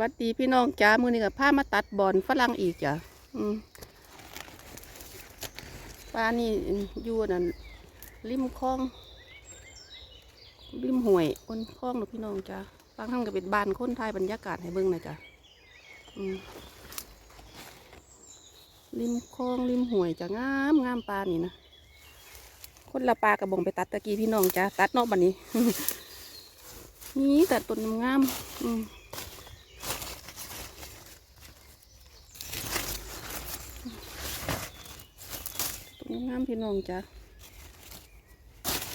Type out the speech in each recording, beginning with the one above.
วัสดีพี่น้องจ้ามือนี้กับผ้ามาตัดบอนฝรั่งอีกจ้ะป้านี่อยู่นั่นริมคลอง ริมห้วยบนคลองเนาะพี่น้องจ้าบางท่านก็เป็นบ้านคนไทยบรรยากาศให้เบิ่งหน่อยจ้ะริมคลองริมห้วยจ้ะงามงามปลานี่นะคนละปลากระบองไปตัดตะกี้พี่น้องจ้าตัดนอกบันนี้ นี่แต่ต้นงาม อืม งงามพี่น้องจ้ะ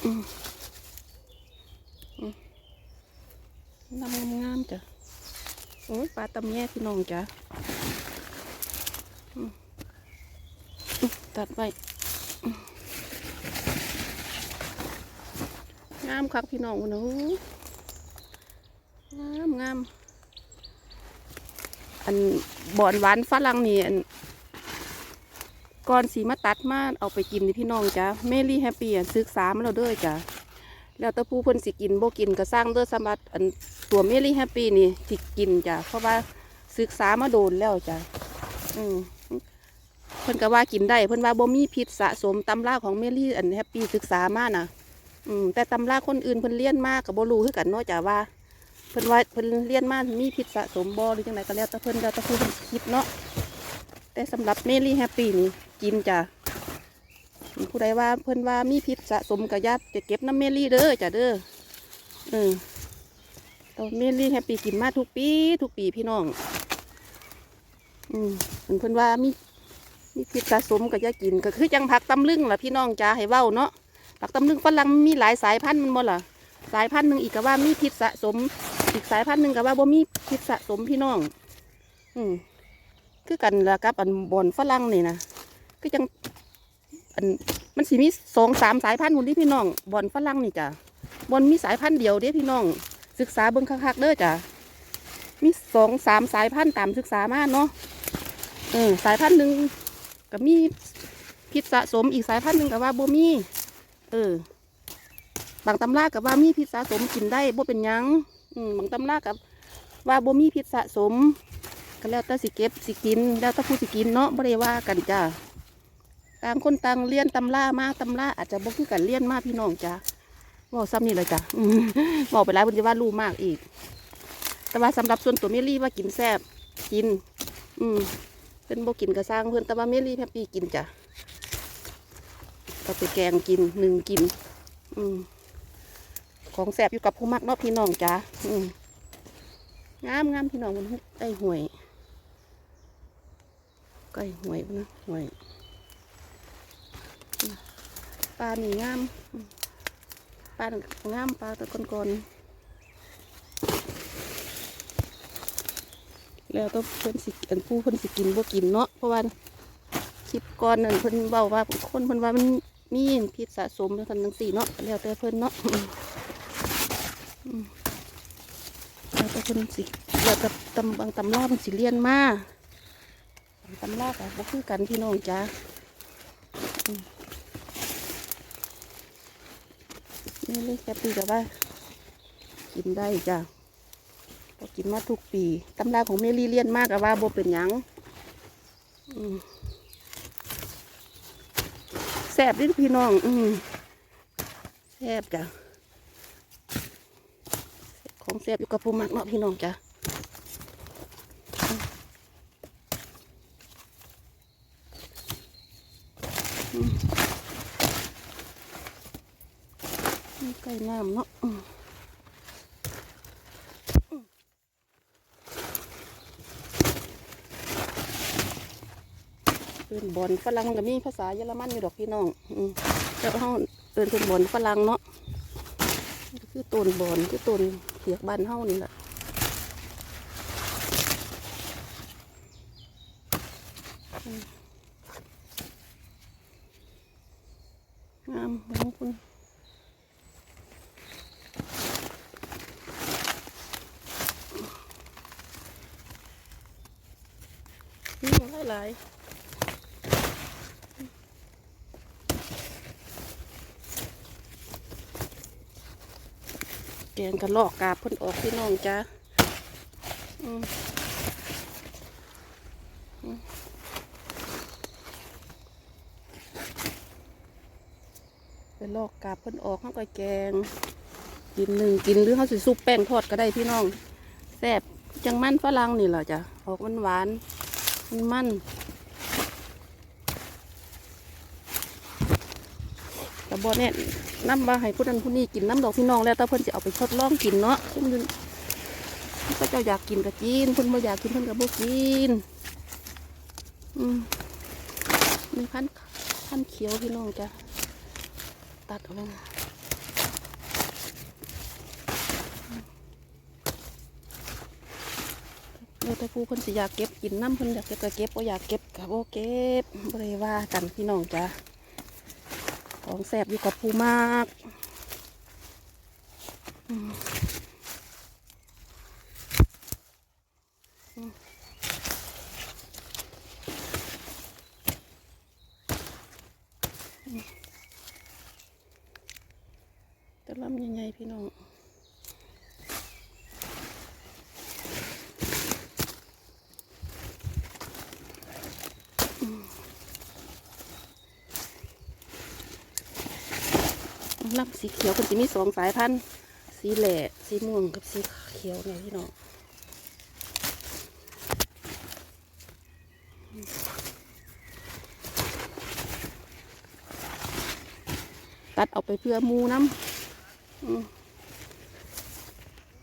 อืมงามงามจ้ะโอ้ยปลาตำแย่พี่น้องจ้ะตัดไว้งามคักพี่น้องคนนะงามงามอันบ่อนหวานฝรั่งนี่อัน ก่อนสีมาตัดมาเอาไปกินนี่พี่น้องจ้ะเมลี่แฮปปี้ศึกษามาแล้วเด้อจ้ะแล้วต่ผู้เพิ่นสิกินโบกินก็สร้างเด้อสำหรับอันตัวเมลี่แฮปปี้นี่ที่กินจ้ะเพราะว่าศึกษามาโดนแล้วจ้ะอืมเพิ่นก็ว่ากินได้เพิ่นว่าบ่มีพิษสะสมตำราของเมลี่อันแฮปปี้ศึกษามาน่ะอืมแต่ตำราคนอื่นเพิ่นเรียนมาก็บ่รู้คือกันเนาะจ้ะว่าเพิ่นว่าเพิ่นเรียนมากมีพิษสะสมบ่หรือจังไดก็แล้วแต่เพิ่นแล้วแต่ผู้เพิ่นคิดเนาะแต่สำหรับเมลี่แฮปปี้นี่ กินจ้ะผู้ใดว่าเพิ่นว่ามีพิษสะสมกับยัดจะเก็บน้ำเมลี่เด้อจ้ะเด้อเออตัวเมลี่แฮปปี้กินมาทุกปี ทุกปีพี่น้อง อืมเพิ่นเพิ่นว่ามีมีพิษสะสมกับยากินก็คือจังผักตำลึงล่ะพี่น้องจ้าให้เว้าเนาะผักตำลึงฝรั่งมีหลายสายพันธุ์มันบ่ล่ะสายพันธุ์หนึ่งอีกก็ว่ามีพิษสะสม อีกสายพันธุ์หนึ่งก็ว่าบ่มีพิษสะสมพี่น้อง อืมคือกันละกับอันบอนฝรั่งนี่นะ คือจังอันมันสิมีสองสามสายพันธุ์หมดที่พี่น้องบอนฝรั่งนี่จ้ะบอนมีสายพันธุ์เดียวเด้พี่น้อง ศึกษาเบิ่งคักๆเด้อจ้ะมีสองสามสายพันธุ์ตามศึกษามาเนาะเออสายพันธุ์หนึ่งก็มีพิษสะสมอีกสายพันธุ์หนึ่งก็ว่าบ่มีเออบางตำรากับว่ามีพิษสะสมกินได้บ่เป็นยังอืมบางตำรากับว่าบ่มีพิษสะสม ก็แล้วแต่สิเก็บสิกิน แล้วแต่ผู้สิกินเนาะบ่ได้ว่ากันจ้ะ ต่างคนต่างเรียนตำรามาตำราอาจจะบ่คือกันเรียนมาพี่น้องจ้ะบอกซ้ำนี่เลยจ้ะบอกไปหลายคนจะว่ารู้มากอีก แต่ว่าสำหรับส่วนตัวเมลี่ว่ากินแซ่บกิน อืมเพิ่นบ่กินกระสร้างเพิ่อนแต่ว่าเมลี่แฮปปี้กินจ้ะเอาไปแกงกินหนึ่งกิน อืมของแซ่บอยู่กับผู้มักนาะพี่น้องจ้ะอืมงามงามพี่น้องมันไอ้ห่วยไก่ห่วยนนะห่วย ปลาหนีงาม ปลาหนึ่งงามปลาตะกอนกอนๆแล้วก็เพิ่นสิอันผู้เพิ่นสิกินบ่กินเนาะเพราะว่าคลิปก่อนนั่นเพิ่นเบาว่าคนเพิ่นว่ามันมีพิษสะสมทั้งทั้งสี่เนาะแล้วแต่เพิ่นเนาะแล้วแต่เพิ่นสิแล้วแต่ตำบางตำราเพิ่นสิเรียนมาบางตำราก็บ่คือกันพี่น้องจ้า นี่เลยแค่ปีกับว่า กินได้จ้ะก็กินมาทุกปีตำราของเมลี่เลียนมากกับว่าโบเป็นยังแสบดิพี่น้อง อืมแสบจ้ะของแสบอยู่กับผู้มักเนาะพี่น้องจ้ะอืม ก่น้ำเนาะอืมเอินบอลฝรั่งก็มีภาษาเยอรมันอยู่ดอกพี่น้องอืมแต่ว่าเขาเอินเป็นบอลฝรั่งเนาะคือต้นบอลคือต้นเขียกบ้านเฮานี่แหละงามมองคุณ นี่ หลายแกงกระลอกกาพ่นออกพี่น้องจ้าไปลอกกาบเพิ่นออกข้าก่แกง กินหนึ่งกินหรือเขาสิซุปแป้งทอดก็ได้พี่น้องแซ่บจังมันฝรั่งนี่แหละจ้ะออกมันหวาน มันมันแต่บอเนี่ยน้ำมาให้ผู้นั้นผู้นี้กินน้ำดอกพี่น้องแล้วแต่เพิ่นจะเอาไปทดลองกินเนาะเพิ่นอยู่ก็เจ้าอยากกินก็กินเพิ่นบ่อยากกินเพิ่นก็บ่กิน อืมมีพันพันเขียวพี่น้องจ้ะตัดออกเลยนะ เราแต่ผู้เพิ่นสิอยากเก็บกินน้ำเพิ่นอยากเก็บก็เก็บบ่อยากเก็บก็บ่เก็บบ่ได้ว่ากันพี่น้องจ้ะของแสบอยู่กับผู้มากแต่ลำใหญ่ๆพี่น้อง ลำสีเขียวมันจะมีสองสายพันธุ์สีแหล่สีม่วงกับสีเขียวเนี่ยพี่น้องตัดเอาไปเพื่อมูน้ำ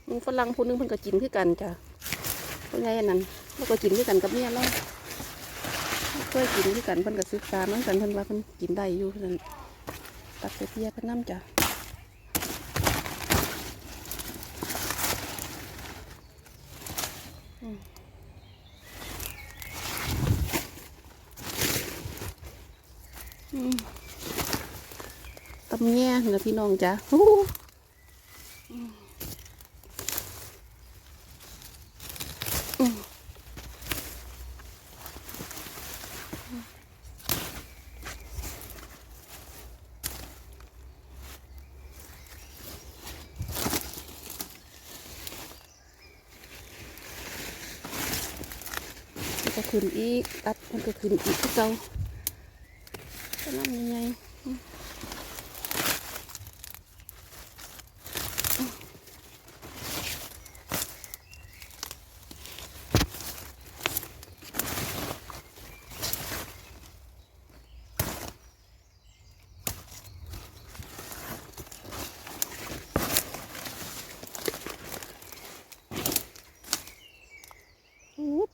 มูฝรั่งผู้หนึงเพิ่นก็กินคือกันจ้ะเพราะไงนนั้นแล้วก็กินคือกันกับเมียเราเคยกินคือกันเพิ่นก็ศึกษามันกันเพิ่นว่าเพิ่นกินได้อยู่เพิ่น ตัดไปเพียเพิ่นน้ำจ้ะอืมตำแย่นะพี่น้องจ้ะฮู้อืมอืมมัน ก็ขึ้นอีกตัดมันก็ขึ้นอีกที่เก่าก็นั่งยังไง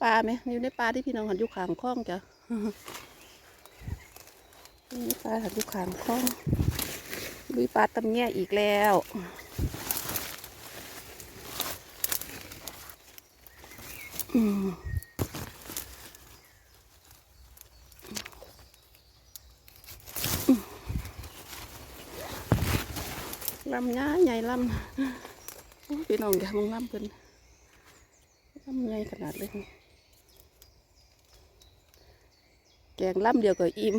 ปลาไหมอยู่ในปลาที่พี่น้องหันยู่ขางคล้องจ้ะนี่ปลาหันยู่ขางคล้องลุยปลาตำแง่อีกแล้วอืมลำง่ายใหญ่ลำโอ้ยพี่น้องอย่ามองลำเพิ่นลำใหญ่ขนาดเลย แกงลำเดียวก็อิ่ม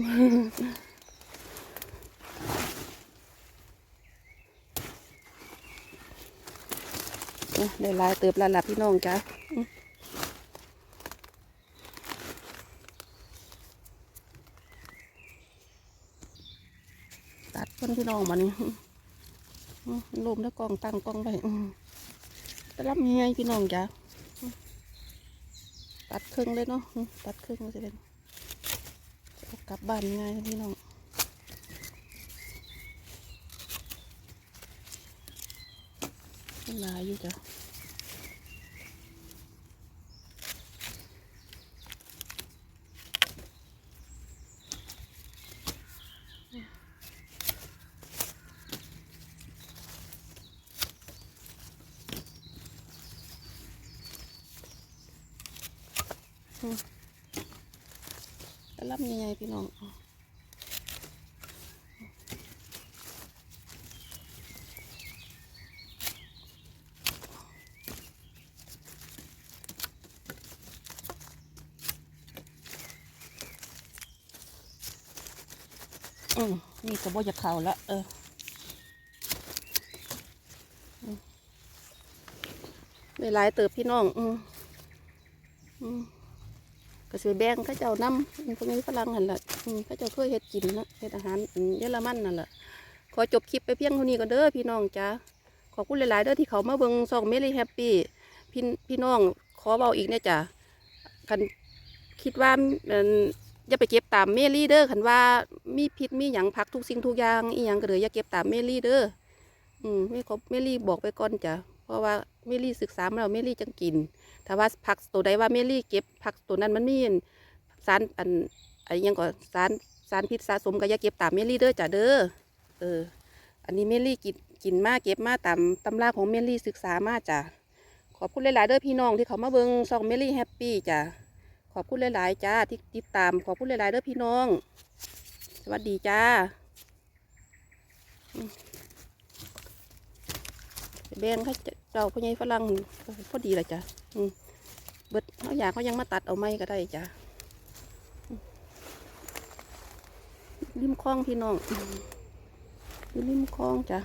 ได้ลายเติบล้วล่ะพี่น้องจ้ะตัดเพิ่นพี่น้องมานี่ลมแล้วกองตั้งกองไปแต่รับยังไงพี่น้องจ้ะตัดครึ่งเลยเนาะตัดครึ่งจะเป็น กลับบ้านง่ายนะพี่น้องหลายอยู่จ้ะแล้วรับยังไงพี่น้องอืมนี่ก็บ่จะเข่าละเอออืมได้หลายเติบพี่น้อง อืมอืม ก็สิแบ่งเขาเจ้านำพวกนี้ฝรั่งหั่นล่ะอืมเขาเจ้าเคยเฮ็ดกินนะเฮ็ดอาหารอันเยอรมันนั่นล่ะขอจบคลิปไปเพียงเท่านี้ก่อนเด้อพี่น้องจ้าขอบคุณหลายๆเด้อที่เขามาเบิ่งซองเมลี่แฮปปี้พี่พี่น้องขอเบาอีกเนี่ยจ้ะคันคิดว่าอย่าไปเก็บตามเมลี่เด้อคันว่ามีพิษมีหยังผักทุกสิ่งทุกอย่างอีหยังก็เลยอย่าเก็บตามเมลี่เด้ออืมไม่ครบเมลี่บอกไปก่อนจ้ะเพราะว่า เมลี่ศึกษามาแล้วเมลี่จังกิน ถ้าว่าผักตัวใดว่าเมลี่เก็บผักตัวนั้นมันมีสารอันอันยังก็สารสารพิษสะสมก็อย่าเก็บตามเมลี่เด้อจ้ะเด้อเออ อันนี้เมลี่กินกินมาเก็บมาตามตำราของเมลี่ศึกษามาจ้ะขอบคุณหลายๆเด้อพี่น้องที่เขามาเบิ่งซองเมลี่แฮปปี้จ้ะขอบคุณหลายๆจ้าที่ติดตามขอบคุณหลายๆเด้อพี่น้อง สวัสดีจ้า แบ่งให้เจ้าพ่อใหญ่ฝรั่งพอดีเลยจ้ะเบิดเขาอยากเขายังมาตัดเอาไม้ก็ได้จ้ะริมคลองพี่น้องริมคลองจ้ะ